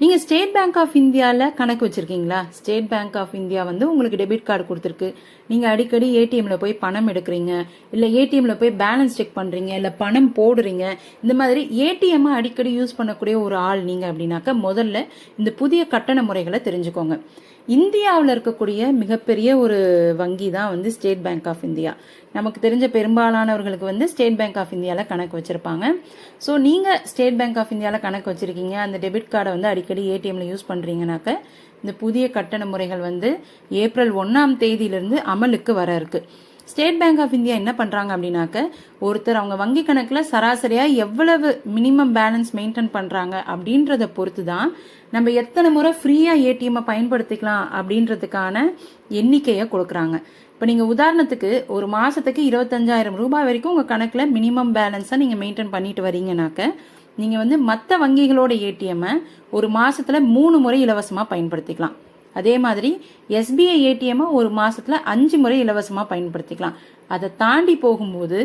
நீங்கள் state Bank of இந்தியாவில் கணக்கு வச்சுருக்கீங்களா? ஸ்டேட் பேங்க் ஆஃப் இந்தியா வந்து உங்களுக்கு டெபிட் கார்டு கொடுத்துருக்கு. நீங்கள் அடிக்கடி ஏடிஎம்ல போய் பணம் எடுக்கிறீங்க. இல்லை ஏடிஎம்ல போய் பேலன்ஸ் செக் பண்ணுறீங்க இல்லை பணம் போடுறீங்க. இந்த மாதிரி ஏடிஎம் அடிக்கடி யூஸ் பண்ணக்கூடிய ஒரு ஆள் நீங்கள் அப்படின்னாக்க முதல்ல இந்த புதிய கட்டண முறைகளை தெரிஞ்சுக்கோங்க. இந்தியாவில் இருக்கக்கூடிய மிகப்பெரிய ஒரு வங்கி தான் வந்து ஸ்டேட் பேங்க் ஆஃப் இந்தியா நமக்கு தெரிஞ்ச பெரும்பாலானவர்களுக்கு வந்து ஸ்டேட் பேங்க் ஆஃப் இந்தியாவில் கணக்கு வச்சுருப்பாங்க. ஸோ நீங்கள் ஸ்டேட் பேங்க் ஆஃப் இந்தியாவில் கணக்கு வச்சுருக்கீங்க. அந்த டெபிட் கார்டை வந்து அடிக்க அடிக்கடி ஏடிஎம்ல யூஸ் பண்ணுறீங்கனாக்க இந்த புதிய கட்டண முறைகள் வந்து ஏப்ரல் ஒன்றாம் தேதியிலிருந்து அமலுக்கு வர இருக்கு. ஸ்டேட் பேங்க் ஆஃப் இந்தியா என்ன பண்ணுறாங்க அப்படின்னாக்க ஒருத்தர் அவங்க வங்கி கணக்கில் சராசரியாக எவ்வளவு மினிமம் பேலன்ஸ் மெயின்டைன் பண்ணுறாங்க அப்படின்றத பொறுத்து தான் நம்ம எத்தனை முறை ஃப்ரீயாக ஏடிஎம்மை பயன்படுத்திக்கலாம் அப்படின்றதுக்கான எண்ணிக்கையை கொடுக்குறாங்க. இப்போ நீங்கள் உதாரணத்துக்கு ஒரு மாதத்துக்கு இருபத்தஞ்சாயிரம் ரூபாய் வரைக்கும் உங்கள் கணக்கில் மினிமம் பேலன்ஸை நீங்கள் மெயின்டைன் பண்ணிட்டு வரீங்கனாக்க நீங்கள் வந்து மற்ற வங்கிகளோட ஏடிஎம்மை ஒரு மாதத்தில் மூணு முறை இலவசமாக பயன்படுத்திக்கலாம். அதே மாதிரி எஸ்பிஐ ஏடிஎம்மை ஒரு மாதத்தில் அஞ்சு முறை இலவசமாக பயன்படுத்திக்கலாம். அதை தாண்டி போகும்போது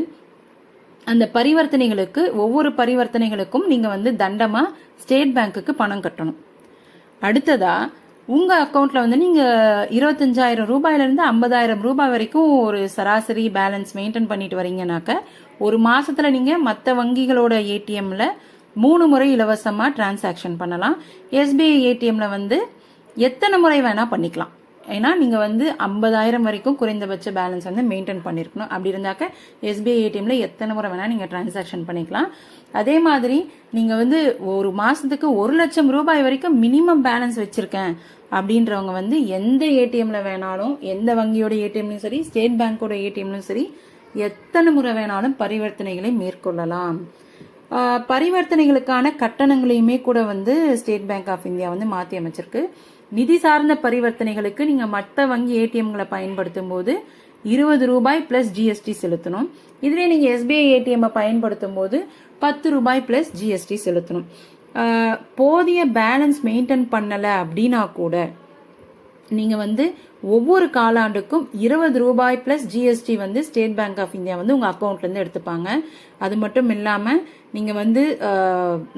அந்த பரிவர்த்தனைகளுக்கு ஒவ்வொரு பரிவர்த்தனைகளுக்கும் நீங்கள் வந்து தண்டமாக ஸ்டேட் பேங்க்குக்கு பணம் கட்டணும். அடுத்ததா உங்கள் அக்கௌண்ட்டில் வந்து நீங்கள் இருபத்தஞ்சாயிரம் ரூபாயிலேருந்து ஐம்பதாயிரம் ரூபாய் வரைக்கும் ஒரு சராசரி பேலன்ஸ் மெயின்டைன் பண்ணிட்டு வரீங்கனாக்க ஒரு மாதத்தில் நீங்கள் மற்ற வங்கிகளோட ஏடிஎம்மில் மூணு முறை இலவசமாக டிரான்சாக்ஷன் பண்ணலாம். எஸ்பிஐ ஏடிஎம்மில் வந்து எத்தனை முறை வேணால் பண்ணிக்கலாம். ஏன்னா நீங்கள் வந்து ஐம்பதாயிரம் வரைக்கும் குறைந்தபட்ச பேலன்ஸ் வந்து மெயின்டைன் பண்ணியிருக்கணும் அப்படி இருந்தாக்க எஸ்பிஐ ஏடிஎம்ல எத்தனை முறை வேணால் நீங்கள் டிரான்சாக்ஷன் பண்ணிக்கலாம். அதே மாதிரி நீங்கள் வந்து ஒரு மாதத்துக்கு ஒரு லட்சம் ரூபாய் வரைக்கும் மினிமம் பேலன்ஸ் வச்சுருக்கேன் அப்படின்றவங்க வந்து எந்த ஏடிஎம்ல வேணாலும் எந்த வங்கியோட ஏடிஎம்லையும் சரி ஸ்டேட் பேங்கோட ஏடிஎம்லையும் சரி எத்தனை முறை வேணாலும் பரிவர்த்தனைகளை மேற்கொள்ளலாம். பரிவர்த்தனைகளுக்கான கட்டணங்களையுமே கூட வந்து ஸ்டேட் பேங்க் ஆஃப் இந்தியா வந்து மாற்றி அமைச்சிருக்கு. நிதி சார்ந்த பரிவர்த்தனைகளுக்கு நீங்கள் மற்ற வங்கி ஏடிஎம்களை பயன்படுத்தும் போது இருபது ரூபாய் பிளஸ் ஜிஎஸ்டி செலுத்தணும். இதுவே நீங்கள் எஸ்பிஐ ஏடிஎம்மை பயன்படுத்தும் போது பத்து ரூபாய் பிளஸ் ஜிஎஸ்டி செலுத்தணும். போதிய பேலன்ஸ் மெயின்டைன் பண்ணலை அப்படின்னா கூட நீங்கள் வந்து ஒவ்வொரு காலாண்டுக்கும் இருபது ரூபாய் ப்ளஸ் ஜிஎஸ்டி வந்து ஸ்டேட் பேங்க் ஆஃப் இந்தியா வந்து உங்கள் அக்கௌண்ட்லேருந்து எடுத்துப்பாங்க. அது மட்டும் இல்லாமல் நீங்கள் வந்து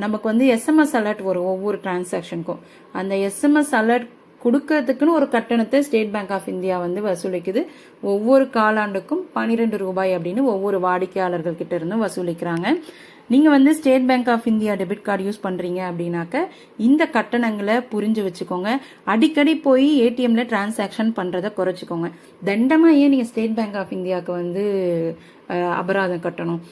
நமக்கு வந்து எஸ்எம்எஸ் அலர்ட் வரும் ஒவ்வொரு டிரான்சாக்ஷனுக்கும் அந்த எஸ்எம்எஸ் அலர்ட் கொடுக்கறதுக்குன்னு ஒரு கட்டணத்தை ஸ்டேட் பேங்க் ஆஃப் இந்தியா வந்து வசூலிக்குது. ஒவ்வொரு காலாண்டுக்கும் பன்னிரெண்டு ரூபாய் அப்படின்னு ஒவ்வொரு வாடிக்கையாளர்கள் கிட்ட இருந்தும் வசூலிக்கிறாங்க. நீங்க வந்து State Bank of India debit card use பண்றீங்க அப்படின்னாக்க இந்த கட்டணங்களை புரிஞ்சு வச்சுக்கோங்க. அடிக்கடி போய் ஏடிஎம்ல டிரான்சாக்ஷன் பண்றதை குறைச்சிக்கோங்க. தண்டமா ஏன் நீங்க ஸ்டேட் பேங்க் ஆஃப் இந்தியாவுக்கு வந்து அபராதம் கட்டணும்?